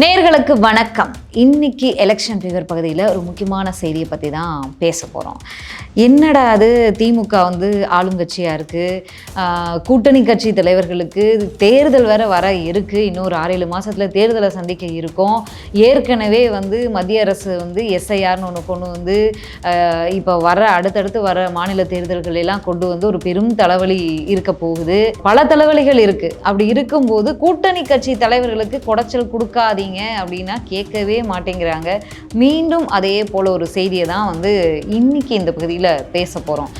நேர்களுக்கு வணக்கம். இன்னைக்கு எலெக்ஷன் ஃபீவர் பகுதியில் ஒரு முக்கியமான செய்தியை பற்றி தான் பேச போகிறோம் என்னடா அது? திமுக வந்து ஆளுங்கட்சியாக இருக்குது கூட்டணி கட்சி தலைவர்களுக்கு தேர்தல் வேற வர இருக்குது இன்னொரு ஆறு ஏழு மாதத்தில் தேர்தலை சந்திக்க இருக்கோம். ஏற்கனவே வந்து மத்திய அரசு வந்து எஸ்ஐஆர்னு ஒன்று கொண்டு வந்து இப்போ வர அடுத்தடுத்து வர மாநில தேர்தல்கள் எல்லாம் கொண்டு வந்து ஒரு பெரும் தலைவலி இருக்க போகுது. பல தலைவலிகள் இருக்குது அப்படி இருக்கும்போது கூட்டணி கட்சி தலைவர்களுக்கு குடைச்சல் கொடுக்காதீங்க. அப்படின்னா கேட்கவே மாட்டேங்கிறாங்க. மீண்டும் அதே போல் ஒரு செய்தியை தான் வந்து இன்னைக்கு இந்த பகுதியில் பேச போகிறோம்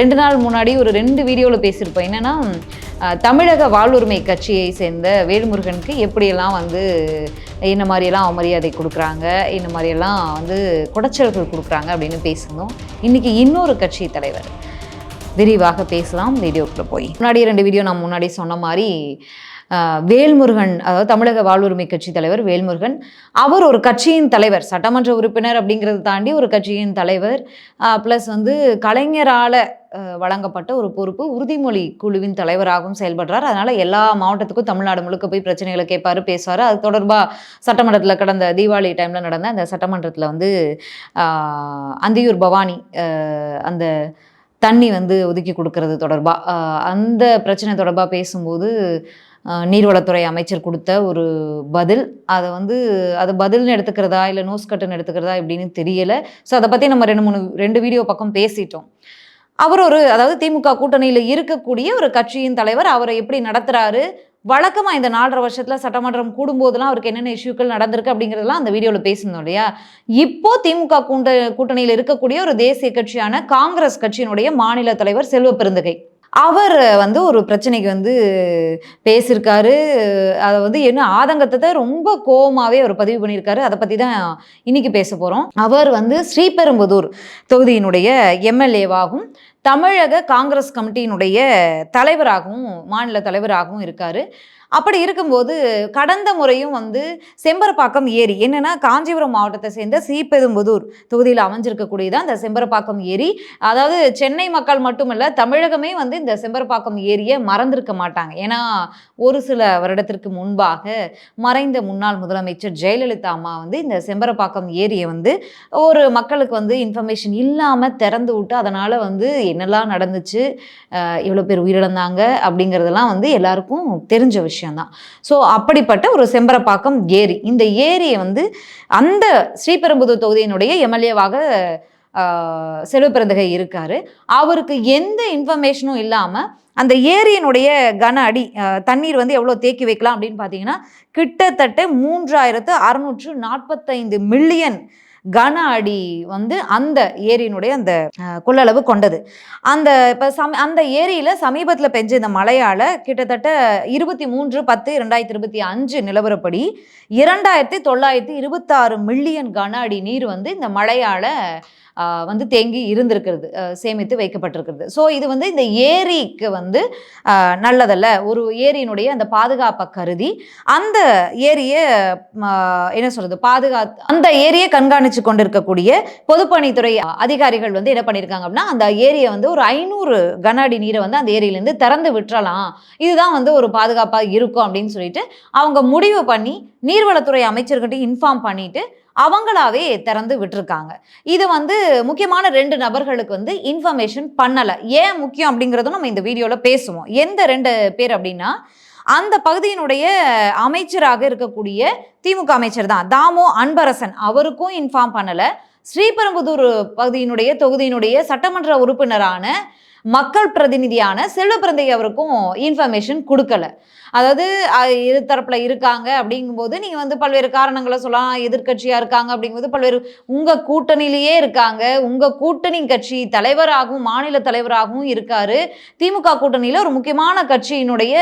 ரெண்டு நாள் முன்னாடி ஒரு ரெண்டு வீடியோவில் பேசியிருப்போம். என்னென்னா தமிழக வாழ்வுரிமை கட்சியை சேர்ந்த வேல்முருகனுக்கு எப்படியெல்லாம் வந்து என்ன மாதிரியெல்லாம் அவமரியாதை கொடுக்குறாங்க என்ன மாதிரியெல்லாம் வந்து குடைச்சல்கள் கொடுக்குறாங்க அப்படின்னு பேசணும் இன்றைக்கி இன்னொரு கட்சி தலைவர். விரிவாக பேசலாம். வீடியோக்குள்ளே போய். முன்னாடி ரெண்டு வீடியோ நான் முன்னாடி சொன்ன மாதிரி வேல்முருகன் அதாவது தமிழக வாழ்வுரிமை கட்சி தலைவர் வேல்முருகன் அவர் ஒரு கட்சியின் தலைவர் சட்டமன்ற உறுப்பினர் அப்படிங்கிறத தாண்டி ஒரு கட்சியின் தலைவர் ப்ளஸ் வந்து கலைஞரால் வழங்கப்பட்ட ஒரு பொறுப்பு உறுதிமொழி குழுவின் தலைவராகவும் செயல்படுறார். அதனால எல்லா மாவட்டத்துக்கும் தமிழ்நாடு முழுக்க போய் பிரச்சனைகளை கேட்பாரு பேசுவார். அது தொடர்பாக சட்டமன்றத்தில் கடந்த தீபாவளி டைமில் நடந்த அந்த சட்டமன்றத்தில் வந்து அந்தியூர் பவானி அந்த தண்ணி வந்து ஒதுக்கி கொடுக்கறது தொடர்பாக அந்த பிரச்சனை தொடர்பாக பேசும்போது நீர்வளத்துறை அமைச்சர் கொடுத்த ஒரு பதில். அதை வந்து அது பதில்னு எடுத்துக்கிறதா இல்லை நோஸ் கட்டுன்னு எடுத்துக்கிறதா எப்படின்னு தெரியலை. ஸோ அதை பற்றி நம்ம ரெண்டு மூணு ரெண்டு வீடியோ பக்கம் பேசிட்டோம். அவர் ஒரு அதாவது திமுக கூட்டணியில் இருக்கக்கூடிய ஒரு கட்சியின் தலைவர் அவரை எப்படி நடத்துகிறாரு வழக்கமாக இந்த நாலரை வருஷத்தில் சட்டமன்றம் கூடும்போதெல்லாம் அவருக்கு என்னென்ன இஷ்யூக்கள் நடந்திருக்கு அப்படிங்கிறதெல்லாம் அந்த வீடியோவில் பேசணும் இல்லையா? இப்போ திமுக கூட்ட கூட்டணியில் இருக்கக்கூடிய ஒரு தேசிய கட்சியான காங்கிரஸ் கட்சியினுடைய மாநில தலைவர் செல்வ பெருந்தகை. அவர் வந்து ஒரு பிரச்சனைக்கு வந்து பேசியிருக்காரு. அதை வந்து என்ன ஆதங்கத்தை ரொம்ப கோவமாகவே அவர் பதிவு பண்ணியிருக்காரு. அதை பற்றி தான் இன்னைக்கு பேச போகிறோம் அவர் வந்து ஸ்ரீபெரும்புதூர் தொகுதியினுடைய எம்எல்ஏவாகவும் தமிழக காங்கிரஸ் கமிட்டியினுடைய தலைவராகவும் மாநில தலைவராகவும் இருக்கார். அப்படி இருக்கும்போது கடந்த முறையும் வந்து செம்பரப்பாக்கம் ஏரி என்னென்னா காஞ்சிபுரம் மாவட்டத்தை சேர்ந்த சீப்பெதும்புதூர் தொகுதியில் அமைஞ்சிருக்கக்கூடியதான் இந்த செம்பரப்பாக்கம் ஏரி. அதாவது சென்னை மக்கள் மட்டுமல்ல தமிழகமே வந்து இந்த செம்பரப்பாக்கம் ஏரியை மறந்திருக்க மாட்டாங்க. ஏன்னா ஒரு சில வருடத்திற்கு முன்பாக மறைந்த முன்னாள் முதலமைச்சர் ஜெயலலிதா அம்மா வந்து இந்த செம்பரப்பாக்கம் ஏரியை வந்து ஒரு மக்களுக்கு வந்து இன்ஃபர்மேஷன் இல்லாமல் திறந்து விட்டு அதனால் வந்து என்னெல்லாம் நடந்துச்சு எவ்வளோ பேர் உயிரிழந்தாங்க அப்படிங்கிறதெல்லாம் வந்து எல்லாருக்கும் தெரிஞ்ச விஷயம்தான். ஸோ அப்படிப்பட்ட ஒரு செம்பரப்பாக்கம் ஏரி. இந்த ஏரியை வந்து அந்த ஸ்ரீபெரும்புதூர் தொகுதியினுடைய எம்எல்ஏவாக செல்வப்பிறந்தகை இருக்கார். அவருக்கு எந்த இன்ஃபர்மேஷனும் இல்லாமல் அந்த ஏரியினுடைய கன அடி தண்ணீர் வந்து எவ்வளோ தேக்கி வைக்கலாம் அப்படின்னு பார்த்தீங்கன்னா கிட்டத்தட்ட மூன்றாயிரத்து அறுநூற்று நாற்பத்தைந்து மில்லியன் கன அடி வந்து அந்த ஏரியினுடைய அந்த கொள்ளளவு கொண்டது. அந்த இப்போ சம அந்த ஏரியில் சமீபத்தில் பெஞ்ச இந்த மழையால் கிட்டத்தட்ட இருபத்தி மூன்று பத்து ரெண்டாயிரத்தி இருபத்தி அஞ்சு நிலவரப்படி இரண்டாயிரத்தி தொள்ளாயிரத்தி இருபத்தாறு மில்லியன் கன அடி நீர் வந்து இந்த மழையால் வந்து தேங்கி இருந்திருக்கிறது சேமித்து வைக்கப்பட்டிருக்கிறது. ஸோ இது வந்து இந்த ஏரிக்கு வந்து நல்லதல்ல. ஒரு ஏரியினுடைய அந்த பாதுகாப்பை கருதி அந்த ஏரியை என்ன சொல்றது பாதுகா அந்த ஏரியை கண்காணித்து கொண்டிருக்கக்கூடிய பொதுப்பணித்துறை அதிகாரிகள் வந்து என்ன பண்ணியிருக்காங்க அப்படின்னா அந்த ஏரியை வந்து ஒரு ஐநூறு கன அடி நீரை வந்து அந்த ஏரியிலேருந்து திறந்து விட்டுறலாம். இதுதான் வந்து ஒரு பாதுகாப்பாக இருக்கும் அப்படின்னு சொல்லிட்டு அவங்க முடிவு பண்ணி நீர்வளத்துறை அமைச்சர்கிட்ட இன்ஃபார்ம் பண்ணிட்டு அவங்களாவே திறந்து விட்டுருக்காங்க. இது வந்து முக்கியமான ரெண்டு நபர்களுக்கு வந்து இன்ஃபர்மேஷன் பண்ணலை. ஏன் முக்கியம் அப்படிங்கிறதும் நம்ம இந்த வீடியோவில் பேசுவோம். எந்த ரெண்டு பேர் அப்படின்னா அந்த பகுதியினுடைய அமைச்சராக இருக்கக்கூடிய திமுக அமைச்சர் தான். தாமோ அன்பரசன். அவருக்கும் இன்ஃபார்ம் பண்ணலை. ஸ்ரீபெரும்புதூர் பகுதியினுடைய தொகுதியினுடைய சட்டமன்ற உறுப்பினரான மக்கள் பிரதிநிதியான செல்வப்பிரந்தை அவருக்கும் இன்ஃபர்மேஷன் கொடுக்கல. அதாவது இரு தரப்பில் தரப்புல இருக்காங்க அப்படிங்கும்போது நீங்க வந்து பல்வேறு காரணங்களை சொல்லலாம். எதிர்க்கட்சியா இருக்காங்க அப்படிங்கும்போது பல்வேறு உங்க கூட்டணியிலேயே இருக்காங்க. உங்க கூட்டணி கட்சி தலைவராகவும் மாநில தலைவராகவும் இருக்காரு. திமுக கூட்டணியில ஒரு முக்கியமான கட்சியினுடைய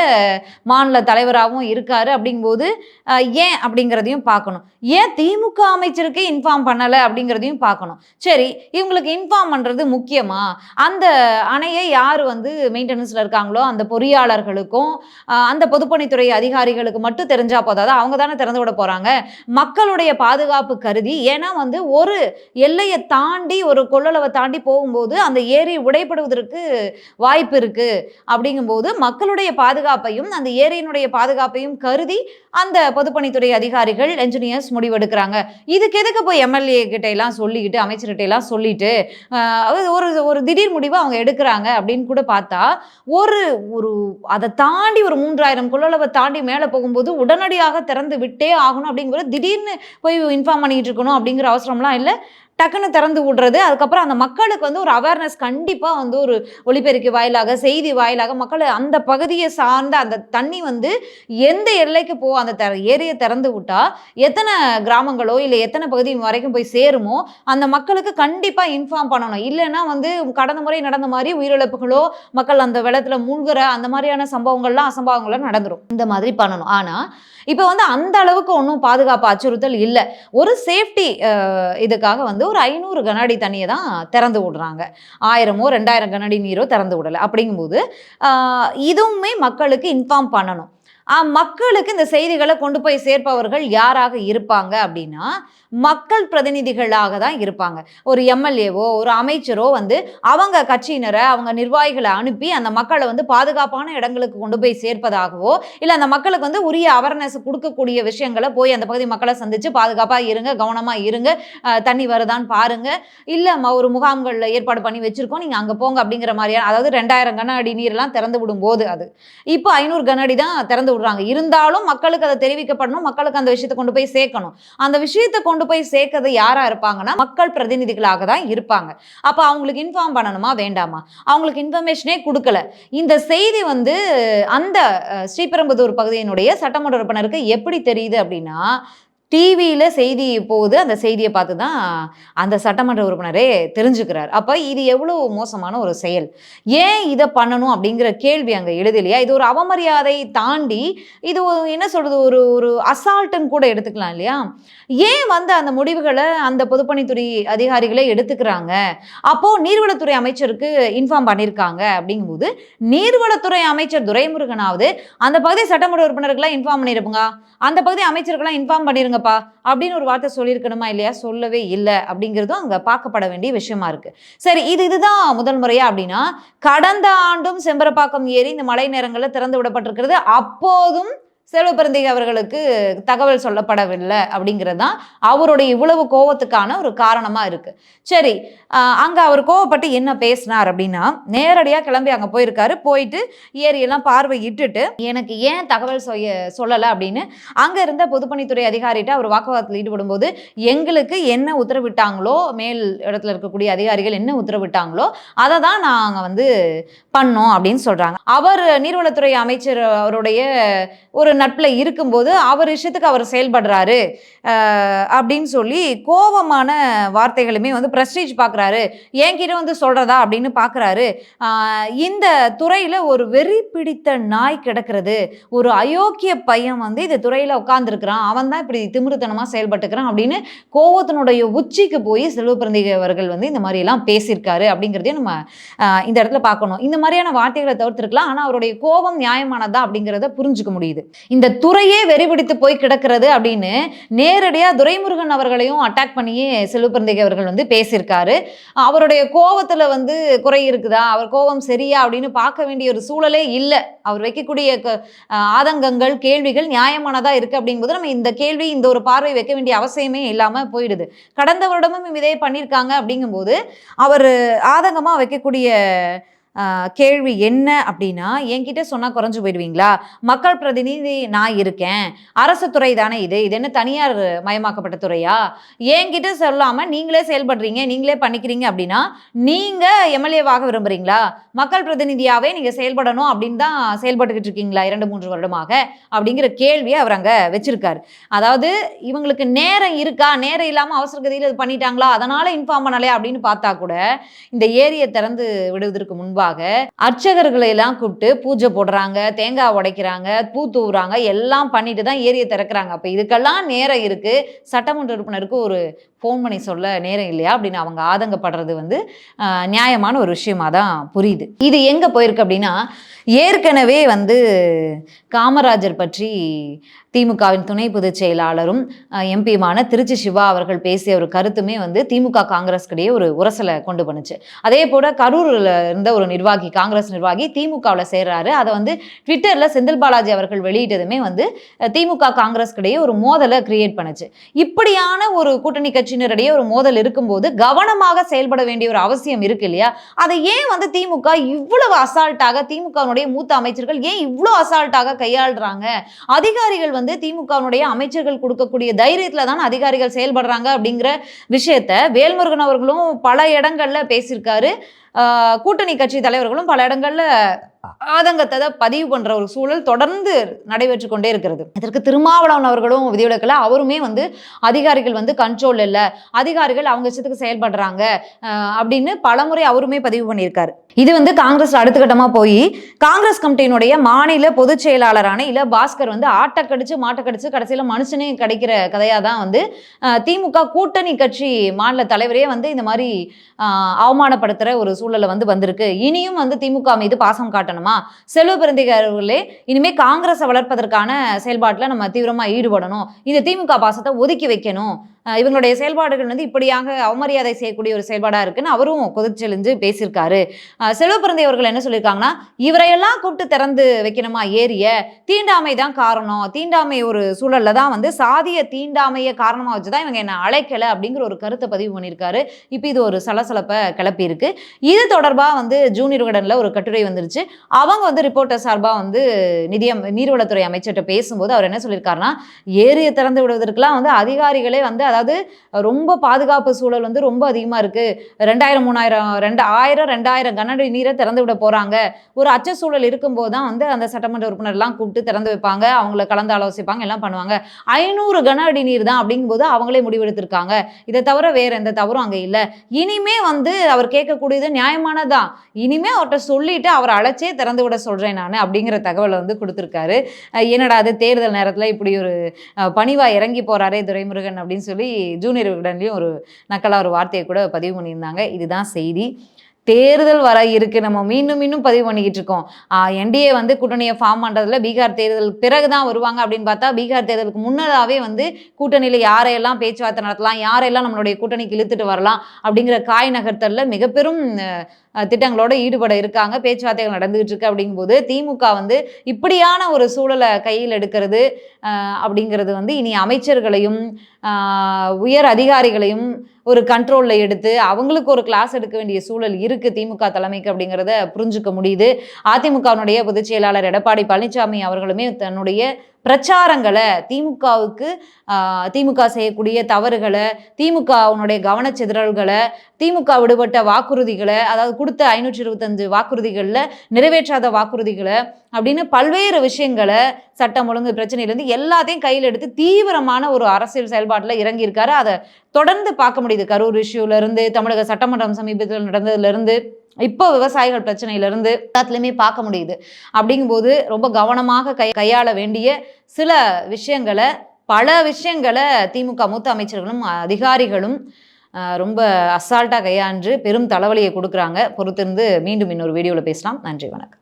மாநில தலைவராகவும் இருக்காரு அப்படிங்கும்போது ஏன் அப்படிங்கிறதையும் பார்க்கணும். ஏன் திமுக அமைச்சருக்கே இன்ஃபார்ம் பண்ணலை அப்படிங்கிறதையும் பார்க்கணும். சரி இவங்களுக்கு இன்ஃபார்ம் பண்ணுறது முக்கியமா? அந்த அணை அணையை யார் வந்து மெயின்டெனன்ஸில் இருக்காங்களோ அந்த பொறியாளர்களுக்கும் அந்த பொதுப்பணித்துறை அதிகாரிகளுக்கு மட்டும் தெரிஞ்சா போதாது? அவங்க தானே திறந்து விட போகிறாங்க மக்களுடைய பாதுகாப்பு கருதி ஏன்னா வந்து ஒரு எல்லையை தாண்டி ஒரு கொள்ளளவை தாண்டி போகும்போது அந்த ஏரி உடைப்படுவதற்கு வாய்ப்பு இருக்குது அப்படிங்கும்போது மக்களுடைய பாதுகாப்பையும் அந்த ஏரியினுடைய பாதுகாப்பையும் கருதி அந்த பொதுப்பணித்துறை அதிகாரிகள் என்ஜினியர்ஸ் முடிவெடுக்கிறாங்க. இதுக்கு எதுக்கு போய் எம்எல்ஏ கிட்ட எல்லாம் சொல்லிக்கிட்டு அமைச்சர்கிட்ட எல்லாம் சொல்லிட்டு ஒரு ஒரு திடீர் முடிவை அவங்க எடுக்கிறாங்க. அப்படின்னு கூட பார்த்தா ஒரு ஒரு அதை தாண்டி ஒரு மூன்றாயிரம் கொள்ளளவை தாண்டி மேலே போகும்போது உடனடியாக திறந்து விட்டே ஆகணும் அப்படிங்கிறது திடீர்னு போய் இன்ஃபார்ம் பண்ணிட்டு இருக்கணும் அப்படிங்கிற அவசரம்லாம் இல்லை. டக்குன்னு திறந்து விடுறது. அதுக்கப்புறம் அந்த மக்களுக்கு வந்து ஒரு அவேர்னஸ் கண்டிப்பாக வந்து ஒரு ஒளிபெருக்கி வாயிலாக செய்தி வாயிலாக மக்கள் அந்த பகுதியை சார்ந்த அந்த தண்ணி வந்து எந்த எல்லைக்கு போ அந்த த ஏரியை திறந்து விட்டால் எத்தனை கிராமங்களோ இல்லை எத்தனை பகுதி வரைக்கும் போய் சேருமோ அந்த மக்களுக்கு கண்டிப்பாக இன்ஃபார்ம் பண்ணணும். இல்லைன்னா வந்து கடந்த முறை நடந்த மாதிரி உயிரிழப்புகளோ மக்கள் அந்த வெள்ளத்தில் மூழ்கிற அந்த மாதிரியான சம்பவங்கள்லாம் அசம்பவங்கள்லாம் நடந்துடும் இந்த மாதிரி பண்ணணும். ஆனால் இப்போ வந்து அந்த அளவுக்கு ஒன்றும் பாதுகாப்பு அச்சுறுத்தல் இல்லை. ஒரு சேஃப்டி இதுக்காக வந்து ஒரு ஐநூறு கனஅடி தண்ணியை தான் திறந்து விடுறாங்க. ஆயிரமோ ரெண்டாயிரம் கனஅடி நீரோ திறந்து விடலை. அப்படிங்கும்போது ஆஹ், இதுவுமே மக்களுக்கு இன்ஃபார்ம் பண்ணணும். ஆஹ், மக்களுக்கு இந்த செய்திகளை கொண்டு போய் சேர்ப்பவர்கள் யாராக இருப்பாங்க அப்படின்னா மக்கள் பிரதிநிதிகளாக தான் இருப்பாங்க. ஒரு எம்எல்ஏவோ ஒரு அமைச்சரோ வந்து அவங்க கட்சியினரை அவங்க நிர்வாகிகளை அனுப்பி அந்த மக்களை வந்து பாதுகாப்பான இடங்களுக்கு கொண்டு போய் சேர்ப்பதாகவோ இல்லை அந்த மக்களுக்கு வந்து உரிய அவேர்னஸ் கொடுக்கக்கூடிய விஷயங்களை போய் அந்த பகுதி மக்களை சந்திச்சு பாதுகாப்பாக இருங்க கவனமாக இருங்க தண்ணி வருதான்னு பாருங்க. இல்லை ஒரு முகாம்களில் ஏற்பாடு பண்ணி வச்சிருக்கோம் நீங்கள் அங்கே போங்க அப்படிங்கிற மாதிரியான அதாவது ரெண்டாயிரம் கன அடி நீர்லாம் திறந்து விடும்போது அது. இப்போ ஐநூறு கன அடி தான் திறந்து விடுறாங்க. இருந்தாலும் மக்களுக்கு அதை தெரிவிக்கப்படணும் மக்களுக்கு அந்த விஷயத்தை கொண்டு போய் சேர்க்கணும். அந்த விஷயத்தை கொண்டு போய் சேர்க்கறது யாரா இருப்பாங்கன்னா மக்கள் பிரதிநிதிகளாக தான் இருப்பாங்க. அப்போ அவங்களுக்கு இன்ஃபார்ம் பண்ணணுமா வேண்டாமா? அவங்களுக்கு இன்ஃபர்மேஷனே கொடுக்கல. இந்த செய்தி வந்து அந்த ஸ்ரீபெரும்புதூர் பகுதியினுடைய சட்டமன்ற உறுப்பினருக்கு எப்படி தெரியுது அப்படின்னா டிவியில் செய்தி போகுது அந்த செய்தியை பார்த்து தான் அந்த சட்டமன்ற உறுப்பினரே தெரிஞ்சுக்கிறார். அப்போ இது எவ்வளோ மோசமான ஒரு செயல்? ஏன் இதை பண்ணணும் அப்படிங்கிற கேள்வி அங்கே எழுதலையா இது ஒரு அவமரியாதை தாண்டி இது என்ன சொல்கிறது ஒரு ஒரு அசால்ட்டுன்னு கூட எடுத்துக்கலாம் இல்லையா? ஏன் வந்து அந்த முடிவுகளை அந்த பொதுப்பணித்துறை அதிகாரிகளே எடுத்துக்கிறாங்க? அப்போது நீர்வளத்துறை அமைச்சருக்கு இன்ஃபார்ம் பண்ணியிருக்காங்க அப்படிங்கும்போது நீர்வளத்துறை அமைச்சர் துரைமுருகனாவது அந்த பகுதி சட்டமன்ற உறுப்பினருக்கெல்லாம் இன்ஃபார்ம் பண்ணியிருப்புங்க அந்த பகுதி அமைச்சர்களாம் இன்ஃபார்ம் பண்ணிருங்கப்பா அப்படின்னு ஒரு வார்த்தை சொல்லியிருக்கணுமா இல்லையா? சொல்லவே இல்லை அப்படிங்கிறதும் அங்கே பார்க்கப்பட வேண்டிய விஷயமா இருக்கு. சரி இது இதுதான் முதல் முறையா அப்படின்னா கடந்த ஆண்டும் செம்பரப்பாக்கம் ஏரி இந்த மழை நேரங்களில் திறந்து விடப்பட்டிருக்கிறது. அப்போதும் செல்வப்பிரந்திகை அவர்களுக்கு தகவல் சொல்லப்படவில்லை அப்படிங்கிறது தான் அவருடைய இவ்வளவு கோவத்துக்கான ஒரு காரணமாக இருக்குது சரி அங்கே அவர் கோவப்பட்டு என்ன பேசினார் அப்படின்னா நேரடியாக கிளம்பி அங்கே போயிருக்காரு. போயிட்டு ஏரியெல்லாம் பார்வையிட்டுட்டு எனக்கு ஏன் தகவல் சொல்ல சொல்லலை அப்படின்னு அங்கே இருந்த பொதுப்பணித்துறை அதிகாரிகிட்ட அவர் வாக்குவாதத்தில் ஈடுபடும்போது எங்களுக்கு என்ன உத்தரவிட்டாங்களோ மேல் இடத்துல இருக்கக்கூடிய அதிகாரிகள் என்ன உத்தரவிட்டாங்களோ அதை தான் நாங்கள் வந்து பண்ணோம் அப்படின்னு சொல்கிறாங்க அவர் நீர்வளத்துறை அமைச்சர் அவருடைய ஒரு நட்பில் இருக்கும்போது அவர் இஷ்டத்துக்கு அவர் செயல்படுறாரு. அப்படின்னு சொல்லி கோபமான வார்த்தைகளுமே வந்து ப்ரெஸ்டீஜ் பார்க்குறாரு என்கிட்ட வந்து சொல்கிறதா அப்படின்னு பார்க்குறாரு இந்த துறையில் ஒரு வெறி பிடித்த நாய் கிடக்கிறது. ஒரு அயோக்கிய பையன் வந்து இந்த துறையில் உட்காந்துருக்கிறான் அவன் தான் இப்படி திமிருத்தனமாக செயல்பட்டுக்கிறான் அப்படின்னு கோவத்தினுடைய உச்சிக்கு போய் செல்வப்பிரந்திகை அவர்கள் வந்து இந்த மாதிரியெல்லாம் பேசியிருக்காரு அப்படிங்கிறதையும் நம்ம இந்த இடத்துல பார்க்கணும். இந்த மாதிரியான வார்த்தைகளை தவிர்த்துருக்கலாம். ஆனால் அவருடைய கோபம் நியாயமானதா அப்படிங்கிறத புரிஞ்சுக்க முடியுது. இந்த துறையே வெறிபிடித்து போய் கிடக்கிறது அப்படின்னு நேரடியாக துரைமுருகன் அவர்களையும் அட்டாக் பண்ணியே செல்வப்பிரந்திகை அவர்கள் வந்து பேசியிருக்காரு. அவருடைய கோவத்தில் வந்து குறை இருக்குதா? அவர் கோபம் சரியா? அப்படின்னு பார்க்க வேண்டிய ஒரு சூழலே இல்லை. அவர் வைக்கக்கூடிய ஆதங்கங்கள் கேள்விகள் நியாயமானதாக இருக்குது அப்படிங்கும்போது நம்ம இந்த கேள்வி இந்த ஒரு பார்வை வைக்க வேண்டிய அவசியமே இல்லாமல் போயிடுது. கடந்த வருடமும் இதே பண்ணியிருக்காங்க அப்படிங்கும்போது அவர் ஆதங்கமாக வைக்கக்கூடிய கேள்வி என்ன அப்படின்னா என்கிட்ட சொன்னால் குறைஞ்சு போயிடுவீங்களா? மக்கள் பிரதிநிதி நான் இருக்கேன். அரசு துறை தானே இது. இது என்ன தனியார் மயமாக்கப்பட்ட துறையா? என்கிட்ட சொல்லாமல் நீங்களே செயல்படுறீங்க நீங்களே பண்ணிக்கிறீங்க அப்படின்னா நீங்கள் எம்எல்ஏவாக விரும்புகிறீங்களா மக்கள் பிரதிநிதியாகவே நீங்கள் செயல்படணும் அப்படின்னு தான் செயல்பட்டுக்கிட்டு இருக்கீங்களா இரண்டு மூன்று வருடமாக? அப்படிங்கிற கேள்வியை அவர் அங்கே வச்சிருக்காரு. அதாவது இவங்களுக்கு நேரம் இருக்கா? நேரம் இல்லாமல் அவசரகதியில் இது பண்ணிட்டாங்களா? அதனால் இன்ஃபார்ம் பண்ணலையா? அப்படின்னு பார்த்தா கூட இந்த ஏரியை திறந்து விடுவதற்கு முன்பாக தொடர்பாக அர்ச்சகர்களை எல்லாம் கூப்பிட்டு பூஜை போடுறாங்க தேங்காய் உடைக்கிறாங்க பூ தூவுறாங்க எல்லாம் பண்ணிட்டு தான் ஏரியை திறக்கிறாங்க. அப்போ இதுக்கெல்லாம் நேரம் இருக்கு. சட்டமன்ற உறுப்பினருக்கு ஒரு ஃபோன் பண்ணி சொல்ல நேரம் இல்லையா? அப்படின்னு அவங்க ஆதங்கப்படுறது வந்து நியாயமான ஒரு விஷயமா தான் புரியுது. இது எங்கே போயிருக்கு அப்படின்னா ஏற்கனவே வந்து காமராஜர் பற்றி திமுகவின் துணை பொதுச் செயலாளரும் எம்பியுமான திருச்சி சிவா அவர்கள் பேசிய ஒரு கருத்துமே வந்து திமுக காங்கிரஸ்கிடையே ஒரு உரசலை கொண்டு பண்ணுச்சு. அதே போல கரூரில் இருந்த ஒரு நிர்வாகி காங்கிரஸ் நிர்வாகி திமுகவில் சேர்றாரு. அதை வந்து ட்விட்டரில் செந்தில் பாலாஜி அவர்கள் வெளியிட்டதுமே வந்து திமுக காங்கிரஸ்கிடையே ஒரு மோதலை கிரியேட் பண்ணுச்சு. இப்படியான ஒரு கூட்டணி கட்சி கட்சியினரிடையே ஒரு மோதல் இருக்கும்போது கவனமாக செயல்பட வேண்டிய ஒரு அவசியம் இருக்கு இல்லையா? அதை ஏன் வந்து திமுக இவ்வளவு அசால்ட்டாக திமுகவினுடைய மூத்த அமைச்சர்கள் ஏன் இவ்வளோ அசால்ட்டாக கையாளுறாங்க? அதிகாரிகள் வந்து திமுகவினுடைய அமைச்சர்கள் கொடுக்கக்கூடிய தைரியத்தில் தான் அதிகாரிகள் செயல்படுறாங்க அப்படிங்கிற விஷயத்த வேல்முருகன் அவர்களும் பல இடங்கள்ல பேசியிருக்காரு. கூட்டணி கட்சி தலைவர்களும் பல இடங்கள்ல ஆதங்கத்தை தான் பதிவு பண்ற ஒரு சூழல் தொடர்ந்து நடைபெற்று கொண்டே இருக்கிறது. இதற்கு திருமாவளவன் அவர்களும் விதிவிலக்கல அவருமே வந்து அதிகாரிகள் வந்து கண்ட்ரோல் இல்லை. அதிகாரிகள் அவங்க இஷ்டத்துக்கு செயல்படுறாங்க அப்படின்னு பலமுறை அவருமே பதிவு பண்ணியிருக்காரு. இது வந்து காங்கிரஸ் அடுத்த கட்டமா போய் காங்கிரஸ் கமிட்டியினுடைய மாநில பொதுச் செயலாளரான இல பாஸ்கர் வந்து ஆட்டக்கடிச்சு மாட்டக்கடிச்சு கடைசியில மனுஷனே கிடைக்கிற கதையாக தான் வந்து திமுக கூட்டணி கட்சி மாநில தலைவரே வந்து இந்த மாதிரி அவமானப்படுத்துகிற அவமானப்படுத்துற ஒரு சூழலை வந்து வந்திருக்கு. இனியும் வந்து திமுக மீது பாசம் காட்டணுமா? செல்வ பெருந்திகர்களே இனிமே காங்கிரஸை வளர்ப்பதற்கான செயல்பாட்டில் நம்ம தீவிரமா ஈடுபடணும். இந்த திமுக பாசத்தை ஒதுக்கி வைக்கணும். இவங்களுடைய செயல்பாடுகள் வந்து இப்படியாக அவமரியாதை செய்யக்கூடிய ஒரு செயல்பாடா இருக்குன்னு அவரும் கொதிச்செழிஞ்சு பேசியிருக்காரு. செல்வ பிறந்தை அவர்கள் என்ன சொல்லியிருக்காங்கன்னா இவரையெல்லாம் கூப்பிட்டு திறந்து வைக்கணுமா? ஏரிய தீண்டாமை தான் காரணம். தீண்டாமை ஒரு சூழல்ல தான் வந்து சாதிய தீண்டாமையை காரணமாக வச்சு தான் இவங்க என்ன அழைக்கல அப்படிங்கிற ஒரு கருத்தை பதிவு பண்ணியிருக்காரு. இப்போ இது ஒரு சலசலப்பை கிளப்பியிருக்கு. இது தொடர்பாக வந்து ஜூனியர் கடனில் ஒரு கட்டுரை வந்துருச்சு. அவங்க வந்து ரிப்போர்ட்டர் சார்பாக வந்து நிதியம் நீர்வளத்துறை அமைச்சர்கிட்ட பேசும்போது அவர் என்ன சொல்லியிருக்காருன்னா ஏரியை திறந்து விடுவதற்கெல்லாம் வந்து அதிகாரிகளே வந்து அதாவது ரொம்ப பாதுகாப்பு சூழல் வந்து ரொம்ப அதிகமாக இருக்குது ரெண்டாயிரம் மூணாயிரம் ரெண்டு ஆயிரம் ரெண்டாயிரம் கன கனஅடி நீரை திறந்து விட போகிறாங்க ஒரு அச்ச சூழல் இருக்கும்போது தான் வந்து அந்த சட்டமன்ற உறுப்பினர்லாம் கூப்பிட்டு திறந்து வைப்பாங்க. அவங்கள கலந்து ஆலோசிப்பாங்க எல்லாம் பண்ணுவாங்க. ஐநூறு கன அடி நீர் தான் அப்படிங்கும்போது அவங்களே முடிவெடுத்திருக்காங்க. இதை தவிர வேறு எந்த தவறும் அங்கே இல்லை. இனிமே வந்து அவர் கேட்கக்கூடியது நியாயமானதான் இனிமே அவர்கிட்ட சொல்லிட்டு அவரை அழைச்சே திறந்து விட சொல்கிறேன் நான் அப்படிங்கிற தகவலை வந்து கொடுத்துருக்காரு. என்னடா அது தேர்தல் நேரத்தில் இப்படி ஒரு பணிவாக இறங்கி போகிறாரே துரைமுருகன் அப்படின்னு சொல்லி ஜூனியர் விகடன்லையும் ஒரு நக்கலாக ஒரு வார்த்தையை கூட பதிவு பண்ணியிருந்தாங்க. இதுதான் செய்தி. தேர்தல் வர இருக்கு. நம்ம மீண்டும் மீண்டும் பதிவு பண்ணிக்கிட்டு இருக்கோம். என்டிஏ வந்து கூட்டணியை ஃபார்ம் பண்ணுறதுல பீகார் தேர்தல் பிறகு தான் வருவாங்க அப்படின்னு பார்த்தா பீகார் தேர்தலுக்கு முன்னதாகவே வந்து கூட்டணியில் யாரையெல்லாம் பேச்சுவார்த்தை நடத்தலாம் யாரையெல்லாம் நம்மளுடைய கூட்டணிக்கு இழுத்துட்டு வரலாம் அப்படிங்கிற காய் நகர்த்தலில் மிக பெரும் திட்டங்களோட ஈடுபட இருக்காங்க. பேச்சுவார்த்தைகள் நடந்துகிட்டு இருக்கு அப்படிங்கும்போது திமுக வந்து இப்படியான ஒரு சூழலை கையில் எடுக்கிறது அப்படிங்கிறது வந்து இனி அமைச்சர்களையும் உயர் அதிகாரிகளையும் ஒரு கண்ட்ரோலில் எடுத்து அவங்களுக்கு ஒரு கிளாஸ் எடுக்க வேண்டிய சூழல் இருக்குது திமுக தலைமைக்கு அப்படிங்கிறத புரிஞ்சுக்க முடியுது. அதிமுகவினுடைய பொதுச் செயலாளர் எடப்பாடி பழனிசாமி அவர்களுமே தன்னுடைய பிரச்சாரங்களை திமுகவுக்கு திமுக செய்யக்கூடிய தவறுகளை திமுகவினுடைய கவனச்சிதறல்களை திமுக விடுபட்ட வாக்குறுதிகளை அதாவது கொடுத்த ஐநூற்றி இருபத்தஞ்சு வாக்குறுதிகளில் நிறைவேற்றாத வாக்குறுதிகளை அப்படின்னு பல்வேறு விஷயங்களை சட்டம் ஒழுங்கு பிரச்சனையிலேருந்து எல்லாத்தையும் கையில் எடுத்து தீவிரமான ஒரு அரசியல் செயல்பாட்டில் இறங்கியிருக்காரு. அதை தொடர்ந்து பார்க்க முடியுது. கரூர் இஷ்யூலேருந்து தமிழக சட்டமன்றம் சமீபத்தில் நடந்ததுலேருந்து இப்போ விவசாயிகள் பிரச்சனையில இருந்து எல்லாத்துலேயுமே பார்க்க முடியுது. அப்படிங்கும்போது ரொம்ப கவனமாக கை கையாள வேண்டிய சில விஷயங்களை பல விஷயங்களை திமுக மூத்த அமைச்சர்களும் அதிகாரிகளும் ரொம்ப அசால்ட்டாக கையாண்டு பெரும் தலைவலியை கொடுக்குறாங்க. பொறுத்திருந்து மீண்டும் இன்னொரு வீடியோவில் பேசலாம். நன்றி வணக்கம்.